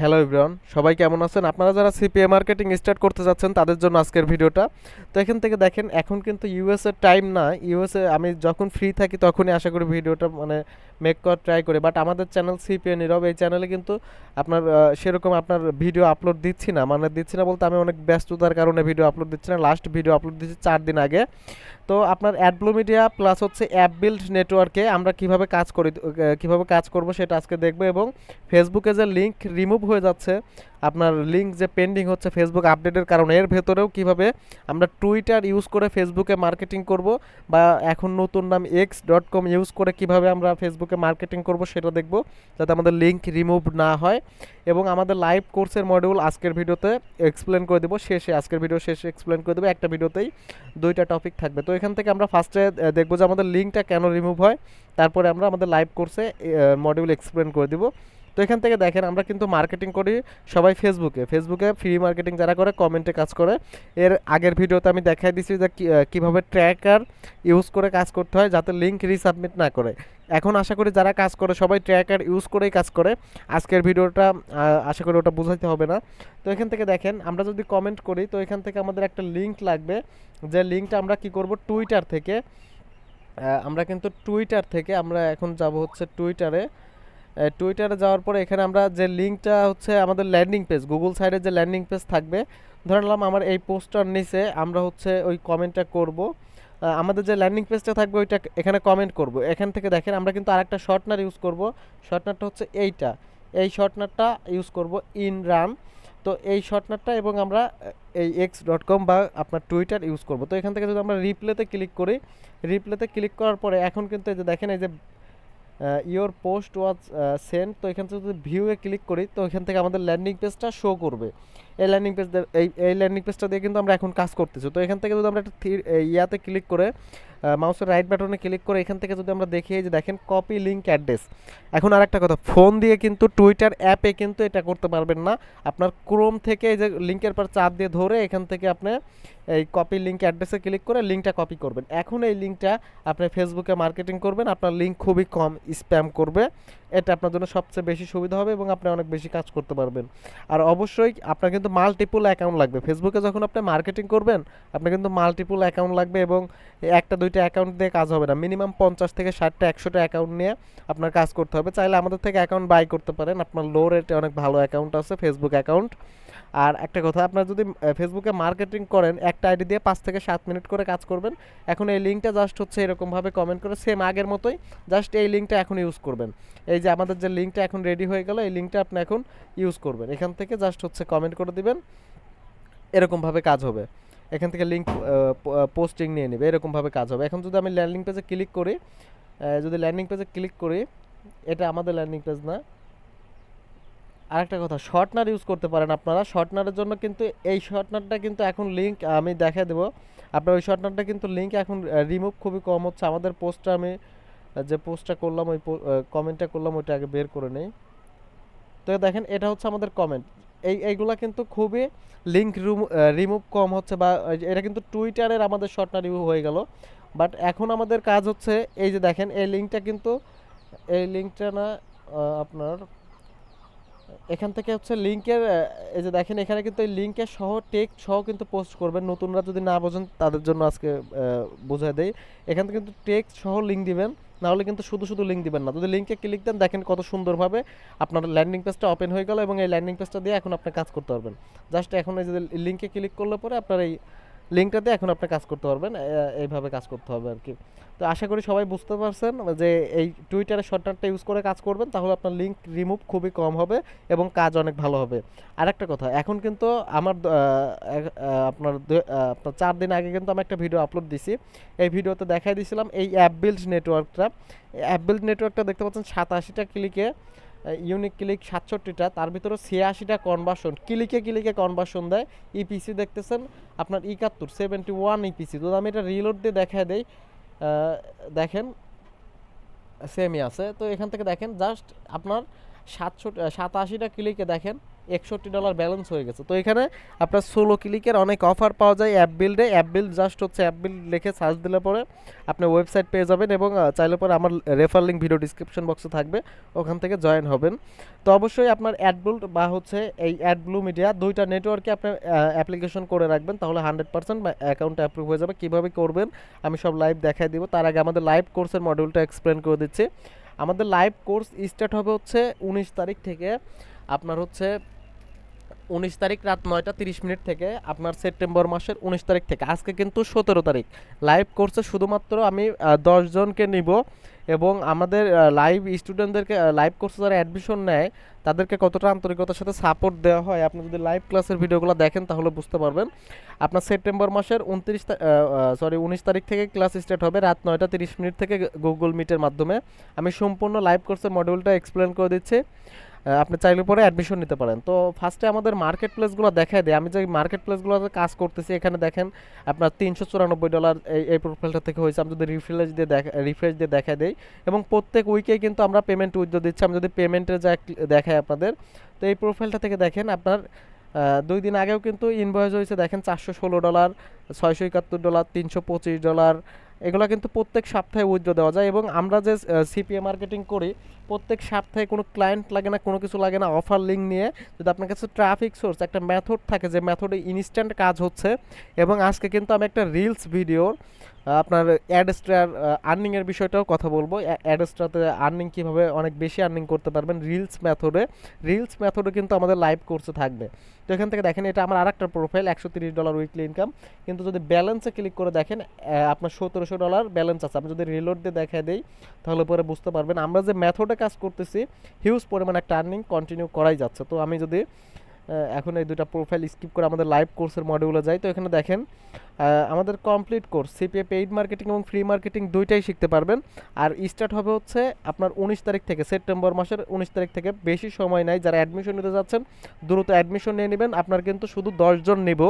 Hello everyone সবাই কেমন আছেন? আপনারা যারা সিপিএ মার্কেটিং স্টার্ট করতে যাচ্ছেন, তাদের জন্য আজকের ভিডিওটা। তো এখান থেকে দেখেন, এখন কিন্তু ইউএসএর টাইম না। ইউএসএ আমি যখন ফ্রি থাকি, তখনই আশা করি ভিডিওটা মানে মেক করার ট্রাই করি। বাট আমাদের চ্যানেল সিপিএ নীরব, এই চ্যানেলে কিন্তু আপনার সেরকম আপনার ভিডিও আপলোড দিচ্ছি না। মানে দিচ্ছি না বলতে আমি অনেক ব্যস্ততার কারণে ভিডিও আপলোড দিচ্ছি না। লাস্ট ভিডিও আপলোড দিচ্ছি চার দিন আগে। তো আপনার অ্যাডব্লু মিডিয়া প্লাস হচ্ছে অ্যাপ বিল্ড নেটওয়ার্কে আমরা কীভাবে কাজ করি কীভাবে কাজ করব সেটা আজকে দেখব এবং ফেসবুকে যে লিঙ্ক রিমুভ হয়ে যাচ্ছে আপনার লিঙ্ক যে পেন্ডিং হচ্ছে ফেসবুক আপডেটের কারণে, এর ভেতরেও কীভাবে আমরা টুইটার ইউজ করে ফেসবুকে মার্কেটিং করব বা এখন নতুন নাম এক্স ডট কম ইউজ করে কীভাবে আমরা ফেসবুকে মার্কেটিং করব সেটা দেখব, যাতে আমাদের লিঙ্ক রিমুভ না হয়। এবং আমাদের লাইভ কোর্সের মডিউল আজকের ভিডিওতে এক্সপ্লেন করে দেবো, শেষে, আজকের ভিডিও শেষে এক্সপ্লেন করে দেবো, একটা ভিডিওতেই দুইটা টপিক থাকবে। তো এখান থেকে আমরা ফার্স্টে দেখব যে আমাদের লিঙ্কটা কেন রিমুভ হয়, তারপরে আমরা আমাদের লাইভ কোর্সে মডিউল এক্সপ্লেন করে দিব। তো এখান থেকে দেখেন, আমরা কিন্তু মার্কেটিং করি সবাই ফেসবুকে ফেসবুকে ফ্রি মার্কেটিং যারা করে কমেন্টে কাজ করে। এর আগের ভিডিওতে আমি দেখাই দিছি যে কীভাবে ট্র্যাকার ইউজ করে কাজ করতে হয় যাতে লিঙ্ক রিসাবমিট না করে। এখন আশা করি যারা কাজ করে, সবাই ট্র্যাকার ইউজ করেই কাজ করে। আজকের ভিডিওটা আশা করি ওটা বোঝাইতে হবে না। তো এখান থেকে দেখেন, আমরা যদি কমেন্ট করি, তো এখান থেকে আমাদের একটা লিঙ্ক লাগবে। যে লিঙ্কটা আমরা কি করব? টুইটার থেকে। আমরা কিন্তু টুইটার থেকে আমরা এখন যাব হচ্ছে টুইটারে টুইটারে যাওয়ার পরে এখানে আমরা যে লিঙ্কটা হচ্ছে আমাদের ল্যান্ডিং পেজ গুগল সাইডে যে ল্যান্ডিং পেজ থাকবে, ধরে নিলাম আমার এই পোস্টার নিচে আমরা হচ্ছে ওই কমেন্টটা করব। আমাদের যে ল্যান্ডিং পেজটা থাকবে ওইটা এখানে কমেন্ট করব। এখান থেকে দেখেন আমরা কিন্তু আরেকটা শর্টনার ইউজ করব। শর্টনারটা হচ্ছে এইটা। এই শর্টনারটা ইউজ করব ইন রান তো এই শর্টনারটা এবং আমরা এই এক্স ডট কম বা আপনার টুইটার ইউজ করব। তো এখান থেকে যদি আমরা রিপ্লেতে ক্লিক করি রিপ্লেতে ক্লিক করার পরে এখন কিন্তু এই যে দেখেন এই যে ইওর পোস্ট ওয়াজ সেন্ট তো এখান থেকে যদি ভিউয়ে ক্লিক করি, তো এখান থেকে আমাদের ল্যান্ডিং পেজটা শো করবে। এই ল্যান্ডিং পেজ এই এই ল্যান্ডিং পেজটা দিয়ে কিন্তু আমরা এখন কাজ করতেছি। তো এখান থেকে যদি আমরা একটা ইয়াতে ক্লিক করে মাউসের রাইট বাটনে ক্লিক করে, এখান থেকে যদি আমরা দেখি যে দেখেন কপি লিঙ্ক অ্যাড্রেস এখন আর একটা কথা ফোন দিয়ে কিন্তু টুইটার অ্যাপে কিন্তু এটা করতে পারবেন না। আপনার ক্রোম থেকে এই যে লিঙ্কের পর চাপ দিয়ে ধরে এখান থেকে আপনি এই কপি লিঙ্ক অ্যাড্রেসে ক্লিক করে লিঙ্কটা কপি করবেন। এখন এই লিঙ্কটা আপনি ফেসবুকে মার্কেটিং করবেন, আপনার লিঙ্ক খুবই কম স্প্যাম করবে। এটা আপনার জন্য সবচেয়ে বেশি সুবিধা হবে এবং আপনি অনেক বেশি কাজ করতে পারবেন। আর অবশ্যই আপনার কিন্তু মাল্টিপুল অ্যাকাউন্ট লাগবে। ফেসবুকে যখন আপনি মার্কেটিং করবেন, আপনার কিন্তু মাল্টিপুল অ্যাকাউন্ট লাগবে এবং একটা, দুইটা অ্যাকাউন্ট দিয়ে কাজ হবে না। মিনিমাম পঞ্চাশ থেকে ষাটটা, একশোটা অ্যাকাউন্ট নিয়ে আপনার কাজ করতে হবে। চাইলে আমাদের থেকে অ্যাকাউন্ট বাই করতে পারেন। আপনার লো রেটে অনেক ভালো অ্যাকাউন্ট আছে ফেসবুক অ্যাকাউন্ট আর একটা কথা, আপনার যদি ফেসবুকে মার্কেটিং করেন, একটা আইডি দিয়ে পাঁচ থেকে সাত মিনিট করে কাজ করবেন। এখন এই লিঙ্কটা জাস্ট হচ্ছে এরকমভাবে কমেন্ট করে সেম আগের মতোই জাস্ট এই লিঙ্কটা এখন ইউজ করবেন। এই যে আমাদের যে লিঙ্কটা এখন রেডি হয়ে গেল, এই লিঙ্কটা আপনি এখন ইউজ করবেন। এখান থেকে জাস্ট হচ্ছে কমেন্ট করে দিবেন। এরকমভাবে কাজ হবে। এখান থেকে লিঙ্ক পোস্টিং নিয়ে নেবে। এরকমভাবে কাজ হবে। এখন যদি আমি ল্যান্ডিং পেজে ক্লিক করি যদি ল্যান্ডিং পেজে ক্লিক করি, এটা আমাদের ল্যান্ডিং পেজ না। আরেকটা কথা শর্টনার ইউজ করতে পারেন আপনারা। শর্টনারের জন্য কিন্তু এই শর্টনারটা কিন্তু এখন লিঙ্ক আমি দেখা দেবো। আপনার ওই শর্টনারটা কিন্তু লিঙ্ক এখন রিমুভ খুবই কম হচ্ছে। আমাদের পোস্টটা আমি যে পোস্টটা করলাম, ওই কমেন্টটা করলাম, ওইটা আগে বের করে নেই। তো দেখেন, এটা হচ্ছে আমাদের কমেন্ট এই, এইগুলা কিন্তু খুবই লিঙ্ক রিমুভ কম হচ্ছে বা এটা কিন্তু টুইটারের আমাদের শর্টনার রিমুভ হয়ে গেল। বাট এখন আমাদের কাজ হচ্ছে, এই যে দেখেন, এই লিঙ্কটা কিন্তু, এই লিঙ্কটা না আপনার, এখান থেকে হচ্ছে লিঙ্কের এই যে দেখেন, এখানে কিন্তু এই লিঙ্কের সহ টেক সহ কিন্তু পোস্ট করবেন। নতুনরা যদি না বোঝেন, তাদের জন্য আজকে বোঝায় দেয় এখান থেকে কিন্তু টেক্সট সহ লিঙ্ক দিবেন। নাহলে কিন্তু শুধু শুধু লিঙ্ক দিবেন না। যদি লিঙ্কে ক্লিক দেন, দেখেন কত সুন্দরভাবে আপনার ল্যান্ডিং পেজটা ওপেন হয়ে গেল এবং এই ল্যান্ডিং পেজটা দিয়ে এখন আপনি কাজ করতে পারবেন। জাস্ট এখন এই যে লিঙ্কে ক্লিক করলে পরে আপনার এই লিঙ্কটা দিয়ে এখন আপনি কাজ করতে পারবেন এইভাবে কাজ করতে হবে আর কি। তো আশা করি সবাই বুঝতে পারছেন যে এই টুইটারে শর্টনারটা ইউজ করে কাজ করবেন, তাহলে আপনার লিঙ্ক রিমুভ খুবই কম হবে এবং কাজ অনেক ভালো হবে। আরেকটা কথা, এখন কিন্তু আমার আপনার আপনার চার দিন আগে কিন্তু আমি একটা ভিডিও আপলোড দিছি। এই ভিডিওতে দেখাই দিয়েছিলাম এই অ্যাপ বিল্ড নেটওয়ার্কটা অ্যাপ বিল্ড নেটওয়ার্কটা দেখতে পাচ্ছেন সাতাশিটা ক্লিকে ইউনিক ক্লিক সাতষট্টিটা, তার ভিতরে ছিয়াশিটা কনভার্সন ক্লিকে ক্লিকে কনভার্সন দেয় ইপিসি দেখতেছেন, আপনার একাত্তর সেভেন্টি ওয়ান ইপিসি তো আমি এটা রিলোড দিয়ে দেখা দেই দেখেন সেমই আছে। তো এখান থেকে দেখেন জাস্ট আপনার সাতশো সাতাশিটা ক্লিকে দেখেন একষট্টি ডলার ব্যালেন্স হয়ে গেছে। তো এখানে আপনার ষোলো ক্লিকের অনেক অফার পাওয়া যায় অ্যাপ বিল্ডে অ্যাপ বিল্ড জাস্ট হচ্ছে অ্যাপ বিল্ড লিখে সার্চ দিলে পরে আপনি ওয়েবসাইট পেয়ে যাবেন এবং চাইলে পরে আমার রেফার লিঙ্ক ভিডিও ডিসক্রিপশন বক্সে থাকবে। ওখান থেকে জয়েন হবেন। তো অবশ্যই আপনার অ্যাডবুল্ড বা হচ্ছে এই অ্যাড ব্লু মিডিয়া দুইটা নেটওয়ার্কে আপনি অ্যাপ্লিকেশন করে রাখবেন। তাহলে হান্ড্রেড পার্সেন্ট বা অ্যাকাউন্ট অ্যাপ্রুভ হয়ে যাবে। কীভাবে করবেন আমি সব লাইভ দেখাই দিব। তার আগে আমাদের লাইভ কোর্সের মডিউলটা এক্সপ্লেন করে দিচ্ছি। আমাদের লাইভ কোর্স স্টার্ট হবে হচ্ছে উনিশ তারিখ থেকে। আপনার হচ্ছে উনিশ তারিখ রাত নয়টা তিরিশ মিনিট থেকে আপনার সেপ্টেম্বর মাসের উনিশ তারিখ থেকে। আজকে কিন্তু সতেরো তারিখ। লাইভ কোর্সে শুধুমাত্র আমি দশ জনকে নিব এবং আমাদের লাইভ স্টুডেন্টদেরকে লাইভ কোর্সে যারা অ্যাডমিশন নেয়, তাদেরকে কতটা আন্তরিকতার সাথে সাপোর্ট দেওয়া হয় আপনি যদি লাইভ ক্লাসের ভিডিওগুলো দেখেন তাহলে বুঝতে পারবেন। আপনার সেপ্টেম্বর মাসের উনত্রিশ সরি উনিশ তারিখ থেকে ক্লাস স্টার্ট হবে রাত নয়টা তিরিশ মিনিট থেকে গুগল মিটের মাধ্যমে। আমি সম্পূর্ণ লাইভ কোর্সের মডিউলটা এক্সপ্লেন করে দিচ্ছি। আপনি চাইলে পরে অ্যাডমিশন নিতে পারেন। তো ফার্স্টে আমাদের মার্কেট প্লেসগুলো দেখায় দেয়। আমি যে মার্কেট প্লেসগুলোতে কাজ করতেছি, এখানে দেখেন আপনার তিনশো চুরানব্বই ডলার এই এই প্রোফাইলটা থেকে হয়েছে। আমি যদি রিফ্রেশ দিয়ে দেখা রিফ্রেশ দিয়ে দেখা দেই এবং প্রত্যেক উইকে কিন্তু আমরা পেমেন্ট উইথড্র দিচ্ছি। আমি যদি পেমেন্টের যা দেখাই আপনাদের, তো এই প্রোফাইলটা থেকে দেখেন আপনার দুই দিন আগেও কিন্তু ইনভয়েস হয়েছে। দেখেন চারশো ষোলো ডলার ছয়শো একাত্তর ডলার তিনশো পঁচিশ ডলার এগুলো কিন্তু প্রত্যেক সপ্তাহে উইথড্র দেওয়া যায় এবং আমরা যে সিপিএ মার্কেটিং করি, প্রত্যেক সপ্তাহে কোনো ক্লায়েন্ট লাগে না, কোনো কিছু লাগে না অফার লিঙ্ক নিয়ে যদি আপনার কাছে ট্রাফিক সোর্স একটা মেথড থাকে, যে মেথডে ইনস্ট্যান্ট কাজ হচ্ছে এবং আজকে কিন্তু আমি একটা রিলস ভিডিওর আপনার অ্যাডস্টার আর্নিংয়ের বিষয়টাও কথা বলব। অ্যাডস্টাতে আর্নিং কীভাবে অনেক বেশি আর্নিং করতে পারবেন? রিলস মেথডে রিলস মেথডে কিন্তু আমাদের লাইভ কোর্সে থাকবে। তো এখান থেকে দেখেন, এটা আমার আরেকটা প্রোফাইল একশো তিরিশ ডলার উইকলি ইনকাম কিন্তু যদি ব্যালেন্সে ক্লিক করে দেখেন আপনার সতেরোশো ডলার ব্যালেন্স আছে। আমি যদি রিলোড দিয়ে দেখা দেই, তাহলে পরে বুঝতে পারবেন। আমরা যে মেথডে কাজ করতেছি হিউজ পরিমাণ একটা আর্নিং কন্টিনিউ করাই যাচ্ছে। তো আমি যদি এখন এই দুটা প্রোফাইল স্কিপ করে আমাদের লাইভ কোর্সের মডিউলে যাই। তো এখানে দেখেন আমাদের complete course CPA paid marketing এবং ফ্রি মার্কেটিং দুইটাই শিখতে পারবেন। আর স্টার্ট হবে হচ্ছে আপনার উনিশ তারিখ থেকে, সেপ্টেম্বর মাসের উনিশ তারিখ থেকে। বেশি সময় নাই, যারা অ্যাডমিশন নিতে যাচ্ছেন, দ্রুত অ্যাডমিশন নিয়ে নেবেন। আপনার কিন্তু শুধু দশজন নেব।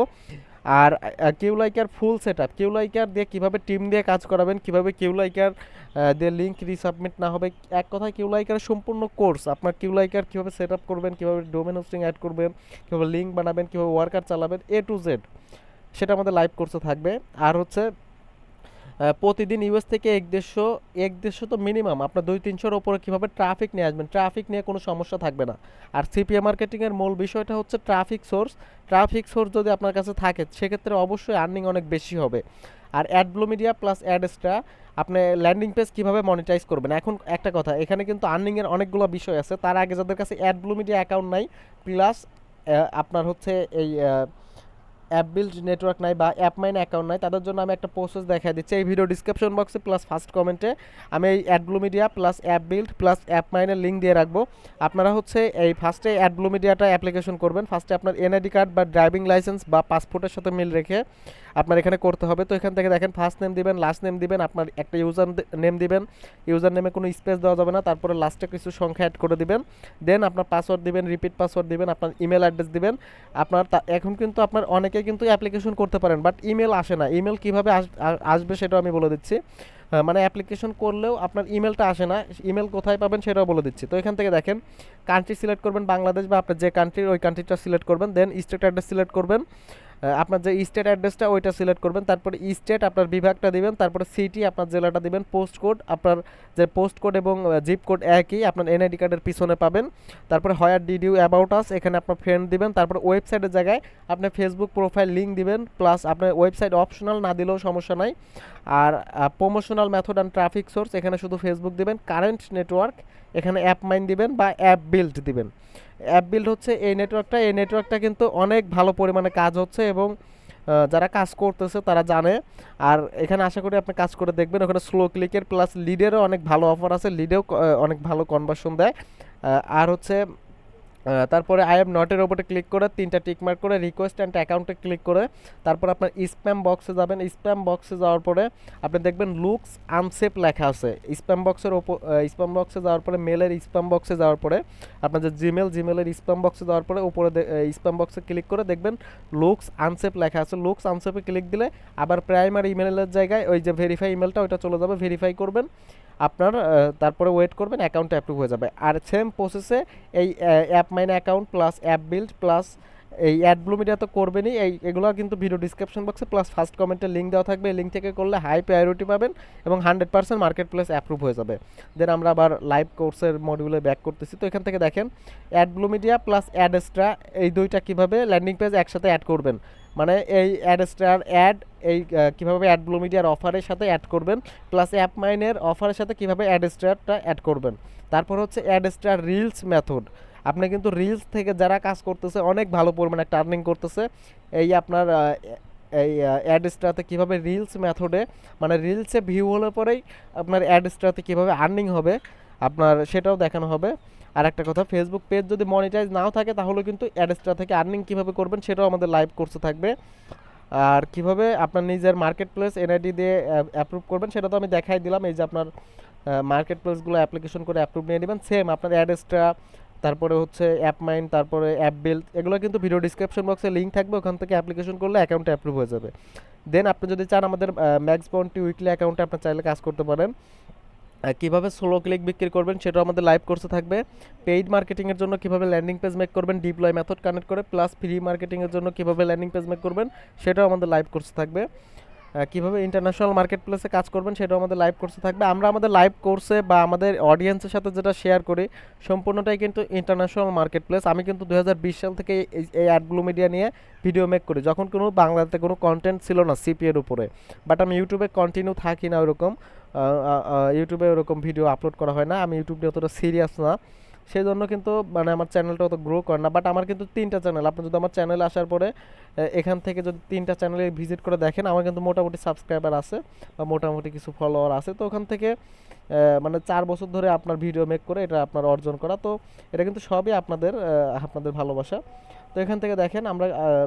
আর Q liker full set up Q liker দিয়ে কীভাবে টিম দিয়ে কাজ করাবেন, কীভাবে কিউ লাইকার দিয়ে লিঙ্ক রিসাবমিট না হবে, এক কথায় কিউ লাইকার সম্পূর্ণ কোর্স আপনার কিউ লাইকার কীভাবে সেট আপ করবেন, কীভাবে ডোমেন হোস্টিং অ্যাড করবেন, কীভাবে লিঙ্ক বানাবেন, কীভাবে ওয়ার্কার চালাবেন এ টু জেড সেটা আমাদের লাইভ কোর্সে থাকবে। আর হচ্ছে প্রতিদিন ইউএস থেকে এক দেড়শো এক দেড়শো তো মিনিমাম আপনার দুই তিনশোর ওপরে কীভাবে ট্রাফিক নিয়ে আসবেন? ট্রাফিক নিয়ে কোনো সমস্যা থাকবে না। আর সিপিএ মার্কেটিংয়ের মূল বিষয়টা হচ্ছে ট্রাফিক সোর্স ট্রাফিক সোর্স যদি আপনার কাছে থাকে, সেক্ষেত্রে অবশ্যই আর্নিং অনেক বেশি হবে। আর অ্যাডব্লো মিডিয়া প্লাস অ্যাডসটা আপনি ল্যান্ডিং পেজ কীভাবে মনিটাইজ করবেন? এখন একটা কথা, এখানে কিন্তু আর্নিংয়ের অনেকগুলো বিষয় আছে। তার আগে যাদের কাছে অ্যাডব্লো মিডিয়া অ্যাকাউন্ট নাই প্লাস আপনার হচ্ছে এই অ্যাপ বিল্ড নেটওয়ার্ক নাই বা অ্যাপ মাইন অ্যাকাউন্ট নাই, তাদের জন্য আমি একটা প্রসেস দেখা দিচ্ছি। এই ভিডিও ডিসক্রিপশন বক্সে প্লাস ফার্স্ট কমেন্টে আমি এই AdBlue media plus app build plus app মাইনের লিঙ্ক দিয়ে রাখব। আপনারা হচ্ছে এই ফার্স্টে অ্যাডব্লু মিডিয়াটা অ্যাপ্লিকেশন করবেন। ফার্স্টে আপনার এনআইডি কার্ড বা ড্রাইভিং লাইসেন্স বা পাসপোর্টের সাথে মিল রেখে আপনার এখানে করতে হবে। তো এখান থেকে দেখেন ফার্স্ট নেম দিবেন লাস্ট নেম দিবেন, আপনার একটা ইউজার নেম দিবেন। ইউজার নেমে কোনো স্পেস দেওয়া যাবে না, তারপরে লাস্টে কিছু সংখ্যা অ্যাড করে দিবেন। দেন আপনার পাসওয়ার্ড দিবেন রিপিট পাসওয়ার্ড দিবেন, আপনার ইমেল অ্যাড্রেস দিবেন। আপনার এখন কিন্তু আপনার অনেকে কিন্তু অ্যাপ্লিকেশন করতে পারেন বাট ইমেল আসে না। ইমেল কীভাবে আস- আসবে সেটাও আমি বলে দিচ্ছি। মানে অ্যাপ্লিকেশন করলেও আপনার ইমেলটা আসে না ইমেল কোথায় পাবেন সেটাও বলে দিচ্ছি। তো এখান থেকে দেখেন কান্ট্রি সিলেক্ট করবেন, বাংলাদেশ বা আপনার যে কান্ট্রির ওই কান্ট্রিটা সিলেক্ট করবেন দেন স্টেট অ্যাড্রেস সিলেক্ট করবেন। আপনার যে স্টেট অ্যাড্রেসটা ওইটা সিলেক্ট করবেন। তারপরে স্টেট আপনার বিভাগটা দিবেন, তারপরে সিটি আপনার জেলাটা দিবেন পোস্ট কোড আপনার যে পোস্ট কোড এবং জিপ কোড একই আপনার এনআইডি কার্ডের পিছনে পাবেন। তারপরে where did you about us এখানে আপনার ফ্রেন্ড দিবেন। তারপরে ওয়েবসাইটের জায়গায় আপনি ফেসবুক প্রোফাইল লিঙ্ক দিবেন প্লাস আপনার ওয়েবসাইট অপশনাল না দিলেও সমস্যা নাই। আর promotional method and traffic source এখানে শুধু ফেসবুক দিবেন। কারেন্ট নেটওয়ার্ক এখানে অ্যাপ মাইন দিবেন বা অ্যাপ বিল্ড দিবেন। অ্যাপ বিল্ড হচ্ছে এই নেটওয়ার্কটা এই নেটওয়ার্কটা কিন্তু অনেক ভালো পরিমাণে কাজ হচ্ছে এবং যারা কাজ করতেছে তারা জানে। আর এখানে আশা করি আপনি কাজ করে দেখবেন। ওখানে স্লো ক্লিকের প্লাস লিডেরও অনেক ভালো অফার আছে। লিডেও অনেক ভালো কনভার্সন দেয়। আর হচ্ছে তারপরে আই এম নটের ওপরে ক্লিক করে তিনটা টিক মার্ক করে রিকোয়েস্ট অ্যান্ড অ্যাকাউন্টে ক্লিক করে তারপর আপনার স্প্যাম বক্সে যাবেন। স্প্যাম বক্সে যাওয়ার পরে আপনি দেখবেন লুকস আনসেফ লেখা আছে। স্প্যাম বক্সের ওপর স্প্যাম বক্সে যাওয়ার পরে মেলের স্প্যাম বক্সে যাওয়ার পরে আপনার যে জিমেল জিমেলের স্প্যাম বক্সে যাওয়ার পরে উপরে স্প্যাম বক্সে ক্লিক করে দেখবেন লুকস আনসেফ লেখা আছে। লুকস আনসেফে ক্লিক দিলে আবার প্রাইমারি ইমেলের জায়গায় ওই যে ভেরিফাই ইমেলটা ওইটা চলে যাবে। ভেরিফাই করবেন। আপনার তারপরে ওয়েট করবেন অ্যাকাউন্ট অ্যাপ্রুভ হয়ে যাবে। আর সেম প্রসেসে এই app mine account plus app build plus এই অ্যাড ব্লু মিডিয়া তো করবেনই। এই, এগুলো কিন্তু ভিডিও ডিসক্রিপশন বক্সে প্লাস ফার্স্ট কমেন্টের লিঙ্ক দেওয়া থাকবে। এই লিঙ্ক থেকে করলে হাই প্রায়োরিটি পাবেন এবং hundred percent market place approve হয়ে যাবে। দেন আমরা আবার লাইভ কোর্সের মডিউলে ব্যাক করতেছি। তো এখান থেকে দেখেন ad blue media plus ad extra এই দুইটা কীভাবে ল্যান্ডিং পেজ একসাথে অ্যাড করবেন। মানে এই অ্যাড এক্সট্রার অ্যাড এই কীভাবে অ্যাড ব্লু মিডিয়ার অফারের সাথে অ্যাড করবেন প্লাস অ্যাপ মাইনের অফারের সাথে কীভাবে অ্যাড এক্সট্রাটা অ্যাড করবেন। তারপর হচ্ছে অ্যাড এক্সট্রা রিলস মেথড আপনি কিন্তু রিলস থেকে যারা কাজ করতেছে, অনেক ভালো পরিমাণে একটা আর্নিং করতেছে। এই আপনার এই অ্যাড স্টারতে কীভাবে রিলস মেথডে মানে রিলসে ভিউ হলে পরেই আপনার অ্যাড স্টারতে কীভাবে আর্নিং হবে, আপনার সেটাও দেখানো হবে। আর একটা কথা ফেসবুক পেজ যদি মনিটাইজ নাও থাকে, তাহলে কিন্তু অ্যাডেস্টার থেকে আর্নিং কীভাবে করবেন সেটাও আমাদের লাইভ কোর্সে থাকবে। আর কীভাবে আপনার নিজের মার্কেট প্লেস এনআইডি দিয়ে অ্যাপ্রুভ করবেন সেটা তো আমি দেখাই দিলাম। এই যে আপনার মার্কেট প্লেসগুলো অ্যাপ্লিকেশন করে অ্যাপ্রুভ নিয়ে নেবেন সেম আপনার অ্যাড এক্সট্রা তারপরে হচ্ছে অ্যাপ মাইন্ড তারপরে অ্যাপ বিল্ড এগুলো কিন্তু ভিডিও ডিসক্রিপশন বক্সে লিঙ্ক থাকবে, ওখান থেকে অ্যাপ্লিকেশন করলে অ্যাকাউন্টে অ্যাপ্রুভ হয়ে যাবে। দেন আপনি যদি চান আমাদের ম্যাক্স বন্টি উইকলি অ্যাকাউন্টে আপনার চাইলে কাজ করতে পারেন। কীভাবে সোলো ক্লিক বিক্রি করবেন সেটাও আমাদের লাইভ কোর্সে থাকবে। পেইড মার্কেটিংয়ের জন্য কীভাবে ল্যান্ডিং পেজ মেক করবেন ডিপ্লয় মেথড কানেক্ট করে প্লাস ফ্রি মার্কেটিংয়ের জন্য কীভাবে ল্যান্ডিং পেজ মেক করবেন, সেটাও আমাদের লাইভ কোর্সে থাকবে। কীভাবে ইন্টারন্যাশনাল মার্কেট প্লেসে কাজ করবেন সেটাও আমাদের লাইভ কোর্সে থাকবে। আমরা আমাদের লাইভ কোর্সে বা আমাদের অডিয়েন্সের সাথে যেটা শেয়ার করি, সম্পূর্ণটাই কিন্তু ইন্টারন্যাশনাল মার্কেট প্লেস আমি কিন্তু দু হাজার বিশ সাল থেকে এই অ্যাডগুলো মিডিয়া নিয়ে ভিডিও মেক করি। যখন কোনো বাংলাতে কোনো কন্টেন্ট ছিল না সিপিএর উপরে বাট আমি ইউটিউবে কন্টিনিউ থাকি না ওরকম ইউটিউবে ওরকম ভিডিও আপলোড করা হয় না। আমি ইউটিউব নিয়ে অতটা সিরিয়াস না। সেই জন্য কিন্তু মানে আমার চ্যানেলটা অত গ্রো করে না বাট আমার কিন্তু তিনটা চ্যানেল আপনি যদি আমার চ্যানেলে আসার পরে এখান থেকে যদি তিনটা চ্যানেলে ভিজিট করে দেখেন, আমার কিন্তু মোটামুটি সাবস্ক্রাইবার আছে, বা মোটামুটি কিছু ফলোয়ার আছে, তো ওখান থেকে মানে চার বছর ধরে আপনার ভিডিও মেক করে এটা আপনার অর্জন করা, তো এটা কিন্তু সবই আপনাদের আপনাদের ভালোবাসা। তো এখান থেকে দেখেন, আমরা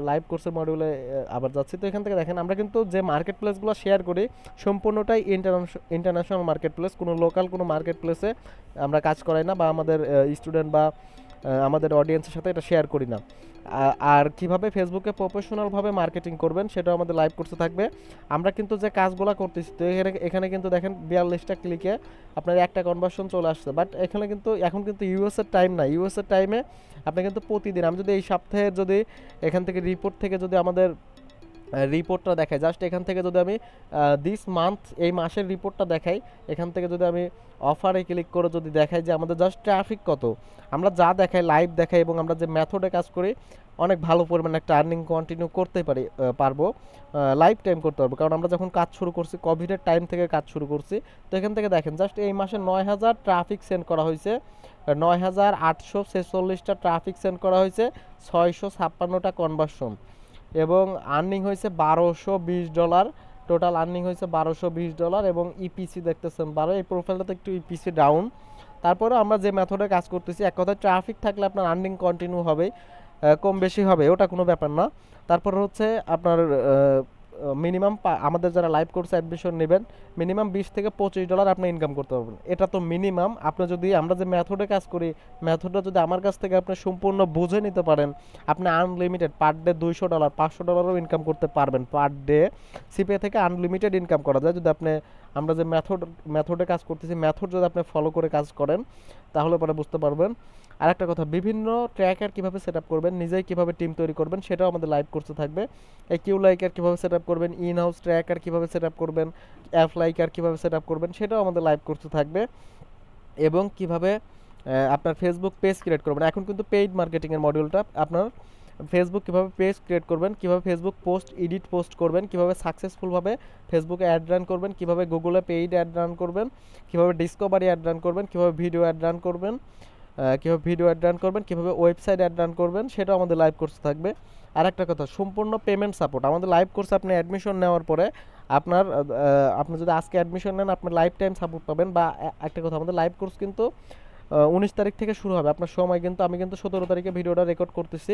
লাইভ কোর্সের মডিউলে আবার যাচ্ছি, তো এখান থেকে দেখেন, আমরা কিন্তু যে মার্কেট প্লেসগুলো শেয়ার করি, সম্পূর্ণটাই ইন্টারন্যাশনাল মার্কেট প্লেস কোনো লোকাল কোনো মার্কেট প্লেসে আমরা কাজ করাই না, বা আমাদের স্টুডেন্ট বা আমাদের অডিয়েন্সের সাথে এটা শেয়ার করি না। আর কীভাবে ফেসবুকে প্রফেশনালভাবে মার্কেটিং করবেন সেটাও আমাদের লাইভ করতে থাকবে। আমরা কিন্তু যে কাজগুলো করতেছি, তো এখানে এখানে কিন্তু দেখেন বিয়াল্লিশটা ক্লিকে আপনার একটা কনভার্সন চলে আসছে। বাট এখানে কিন্তু, এখন কিন্তু ইউএসের টাইম না ইউএসের টাইমে আপনি কিন্তু প্রতিদিন, আমি যদি এই সপ্তাহে যদি এখান থেকে রিপোর্ট থেকে যদি আমাদের রিপোর্টটা দেখাই। জাস্ট এখান থেকে যদি আমি দিস মান্থ এই মাসের রিপোর্টটা দেখাই, এখান থেকে যদি আমি অফারে ক্লিক করে যদি দেখাই যে আমাদের জাস্ট ট্রাফিক কত, আমরা যা দেখাই লাইভ দেখাই এবং আমরা যে মেথডে কাজ করি, অনেক ভালো পরিমাণে একটা আর্নিং কন্টিনিউ করতে পারি পারব লাইফ টাইম করতে পারব। কারণ আমরা যখন কাজ শুরু করছি কোভিডের টাইম থেকে কাজ শুরু করছি, তো এখান থেকে দেখেন জাস্ট এই মাসে নয় হাজার ট্রাফিক সেন্ড করা হয়েছে, নয় হাজার আটশো ছেচল্লিশটা ট্রাফিক সেন্ড করা হয়েছে, ছয়শো ছাপ্পান্নটা কনভার্সন এবং আর্নিং হয়েছে বারোশো বিশ ডলার টোটাল আর্নিং হয়েছে বারোশো বিশ ডলার এবং ইপিসি দেখতেছেন বারো। এই প্রোফাইলটাতে একটু ইপিসি ডাউন তারপরে আমরা যে মেথডে কাজ করতেছি, এক কথায় ট্রাফিক থাকলে আপনার আর্নিং কন্টিনিউ হবে কম বেশি হবে, ওটা কোনো ব্যাপার না। তারপর হচ্ছে আপনার মিনিমাম আমাদের যারা লাইভ কোর্সে অ্যাডমিশন নেবেন মিনিমাম বিশ থেকে পঁচিশ ডলার আপনি ইনকাম করতে পারবেন। এটা তো মিনিমাম আপনি যদি, আমরা যে মেথডে কাজ করি মেথডটা যদি আমার কাছ থেকে আপনি সম্পূর্ণ বুঝে নিতে পারেন, আপনি আনলিমিটেড পার ডে দুইশো ডলার পাঁচশো ডলারও ইনকাম করতে পারবেন পার ডে সিপিএ থেকে আনলিমিটেড ইনকাম করা যায়। যদি আপনি, আমরা যে মেথড মেথডে কাজ করতেছি মেথড যদি আপনি ফলো করে কাজ করেন, তাহলে পরে বুঝতে পারবেন আর একটা কথা, বিভিন্ন ট্র্যাকার কীভাবে সেট আপ করবেন, নিজেই কীভাবে টিম তৈরি করবেন, সেটাও আমাদের লাইভ কোর্সে থাকবে। এই কিউ লাইকার কীভাবে সেট আপ করবেন ইন হাউস ট্র্যাকার কীভাবে সেট আপ করবেন অ্যাপ লাইকার কীভাবে সেট আপ করবেন, সেটাও আমাদের লাইভ কোর্সে থাকবে। এবং কীভাবে আপনার ফেসবুক পেজ ক্রিয়েট করবেন। এখন কিন্তু পেইড মার্কেটিংয়ের মডিউলটা আপনার ফেসবুক কীভাবে পেজ ক্রিয়েট করবেন, কীভাবে ফেসবুক পোস্ট এডিট পোস্ট করবেন, কীভাবে সাকসেসফুলভাবে ফেসবুকে অ্যাড রান করবেন, কীভাবে গুগলে পেইড অ্যাড রান করবেন, কীভাবে ডিসকভারি অ্যাড রান করবেন, কীভাবে ভিডিও অ্যাড রান করবেন। কীভাবে ভিডিও অ্যাড রান করবেন, কীভাবে ওয়েবসাইট অ্যাড রান করবেন, সেটাও আমাদের লাইভ কোর্স থাকবে। আর একটা কথা, সম্পূর্ণ পেমেন্ট সাপোর্ট আমাদের লাইভ কোর্সে আপনি অ্যাডমিশন নেওয়ার পরে আপনার আপনি যদি আজকে অ্যাডমিশন নেন, আপনার লাইফ টাইম সাপোর্ট পাবেন। বা একটা কথা, আমাদের লাইভ কোর্স কিন্তু উনিশ তারিখ থেকে শুরু হবে। আপনার সময় কিন্তু, আমি কিন্তু সতেরো তারিখে ভিডিওটা রেকর্ড করতেছি।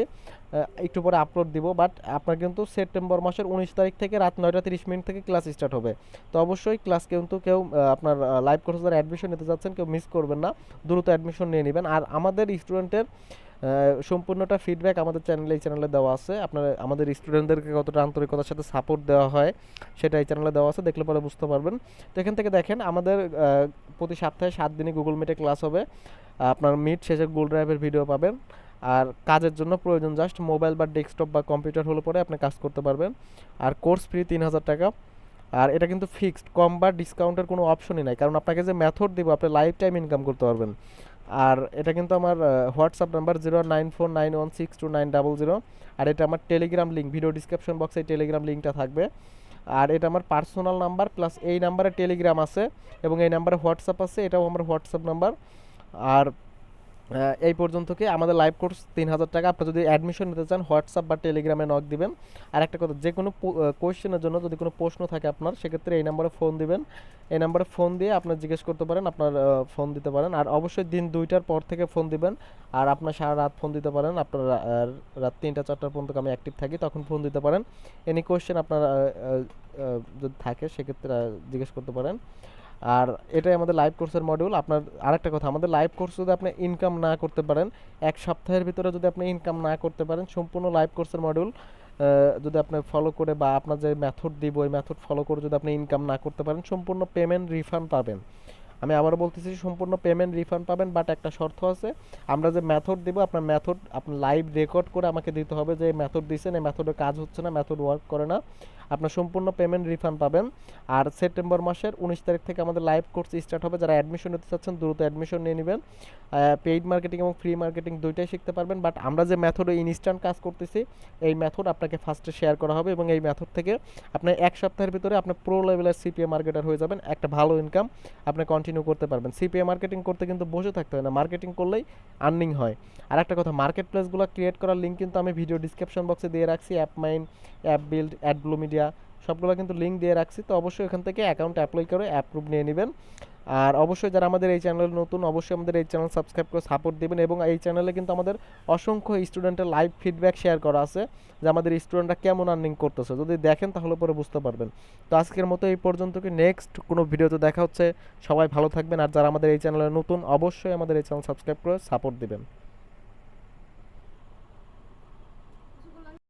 একটু পরে আপলোড দিব বাট আপনার কিন্তু সেপ্টেম্বর মাসের উনিশ তারিখ থেকে রাত নয়টা তিরিশ মিনিট থেকে ক্লাস স্টার্ট হবে। তো অবশ্যই ক্লাস কিন্তু কেউ আপনার লাইভ কোর্সের অ্যাডমিশন নিতে যাচ্ছেন, কেউ মিস করবেন না। দ্রুত অ্যাডমিশন নিয়ে নেবেন। আর আমাদের স্টুডেন্টের সম্পূর্ণটা ফিডব্যাক আমাদের চ্যানেলে এই চ্যানেলে দেওয়া আছে। আপনার, আমাদের স্টুডেন্টদেরকে কতটা আন্তরিকতার সাথে সাপোর্ট দেওয়া হয়, সেটা এই চ্যানেলে দেওয়া আছে। দেখলে পরে বুঝতে পারবেন। তো এখান থেকে দেখেন, আমাদের প্রতি সপ্তাহে সাত দিনই গুগল মিটে ক্লাস হবে। আপনার মিট শেষে গুগল ড্রাইভের ভিডিও পাবেন। আর কাজের জন্য প্রয়োজন জাস্ট মোবাইল বা ডেস্কটপ বা কম্পিউটার হলে পরে আপনি কাজ করতে পারবেন। আর কোর্স ফ্রি তিন হাজার টাকা। আর এটা কিন্তু ফিক্সড কম বা ডিসকাউন্টের কোনো অপশনই নাই। কারণ আপনাকে যে মেথড দেবো, আপনি লাইফ টাইম ইনকাম করতে পারবেন। আর এটা কিন্তু আমার WhatsApp number zero nine four nine one six two nine double zero আর এটা আমার টেলিগ্রাম লিঙ্ক ভিডিও ডিসক্রিপশন বক্সে টেলিগ্রাম লিঙ্কটা থাকবে। আর এটা আমার পার্সোনাল নাম্বার প্লাস এই নাম্বারে টেলিগ্রাম আছে এবং এই নাম্বারে হোয়াটসঅ্যাপ আছে, এটাও আমার হোয়াটসঅ্যাপ নাম্বার আর এই পর্যন্ত কি আমাদের লাইভ কোর্স তিন হাজার টাকা। আপনি যদি অ্যাডমিশন নিতে চান হোয়াটসঅ্যাপ বা টেলিগ্রামে নক দিবেন। আর একটা কথা, যে কোনো কোয়েশ্চেনের জন্য যদি কোনো প্রশ্ন থাকে আপনার, সেক্ষেত্রে এই নাম্বারে ফোন দিবেন। এই নাম্বারে ফোন দিয়ে আপনার জিজ্ঞেস করতে পারেন, আপনার ফোন দিতে পারেন। আর অবশ্যই দিন দুইটার পর থেকে ফোন দিবেন। আর আপনার সারা রাত ফোন দিতে পারেন। আপনার রাত তিনটা, চারটার পর্যন্ত আমি অ্যাক্টিভ থাকি, তখন ফোন দিতে পারেন। এনি কোয়েশ্চেন আপনার যদি থাকে, সেক্ষেত্রে জিজ্ঞেস করতে পারেন। আর এটাই আমাদের লাইভ কোর্সের মডিউল আপনার আরেকটা কথা, আমাদের লাইভ কোর্স যদি আপনি ইনকাম না করতে পারেন, এক সপ্তাহের ভিতরে যদি আপনি ইনকাম না করতে পারেন, সম্পূর্ণ লাইভ কোর্সের মডিউল যদি আপনি ফলো করে বা আপনার যে মেথড দিব, ওই মেথড ফলো করে যদি আপনি ইনকাম না করতে পারেন, সম্পূর্ণ পেমেন্ট রিফান্ড পাবেন। আমি আবারও বলতেছি, সম্পূর্ণ পেমেন্ট রিফান্ড পাবেন বাট একটা শর্ত আছে, আমরা যে মেথড দিব, আপনার মেথড আপনার লাইভ রেকর্ড করে আমাকে দিতে হবে যে মেথড দিয়েছেন এই মেথডে কাজ হচ্ছে না মেথড ওয়ার্ক করে না। আপনার সম্পূর্ণ পেমেন্ট রিফান্ড পাবেন। আর সেপ্টেম্বর মাসের উনিশ তারিখ থেকে আমাদের লাইভ কোর্স স্টার্ট হবে। যারা অ্যাডমিশন নিতে চাচ্ছেন, দ্রুত অ্যাডমিশন নিয়ে নেবেন। পেইড মার্কেটিং এবং ফ্রি মার্কেটিং দুইটাই শিখতে পারবেন। বাট আমরা যে মেথডে ইনস্ট্যান্ট কাজ করতেছি, এই মেথড আপনাকে ফার্স্টে শেয়ার করা হবে এবং এই মেথড থেকে আপনি এক সপ্তাহের ভিতরে আপনি প্রো লেভেলের সিপিএ মার্কেটার হয়ে যাবেন। একটা ভালো ইনকাম আপনি কন্টিনিউ করতে পারবেন। সিপিএ মার্কেটিং করতে কিন্তু বসে থাকতে হয় না। মার্কেটিং করলেই আর্নিং হয়। আর একটা কথা মার্কেট প্লেসগুলো ক্রিয়েট করার লিঙ্ক কিন্তু আমি ভিডিও ডিসক্রিপশন বক্সে দিয়ে রাখছি। App mine app build ad blue media সবগুলো কিন্তু লিঙ্ক দিয়ে রাখছি। তো অবশ্যই এখান থেকে অ্যাকাউন্ট অ্যাপ্লাই করে অ্যাপ্রুভ নিয়ে নেবেন। আর অবশ্যই যারা আমাদের এই চ্যানেল নতুন, অবশ্যই আমাদের এই চ্যানেল সাবস্ক্রাইব করে সাপোর্ট দেবেন এবং এই চ্যানেলে কিন্তু আমাদের অসংখ্য স্টুডেন্টের লাইভ ফিডব্যাক শেয়ার করা আছে, যে আমাদের স্টুডেন্টরা কেমন আর্নিং করতেছে। যদি দেখেন তাহলে পরে বুঝতে পারবেন। তো আজকের মতো এই পর্যন্ত কি নেক্সট কোনো ভিডিওতে দেখা হচ্ছে, সবাই ভালো থাকবেন। আর যারা আমাদের এই চ্যানেলে নতুন, অবশ্যই আমাদের এই চ্যানেল সাবস্ক্রাইব করে সাপোর্ট দিবেন।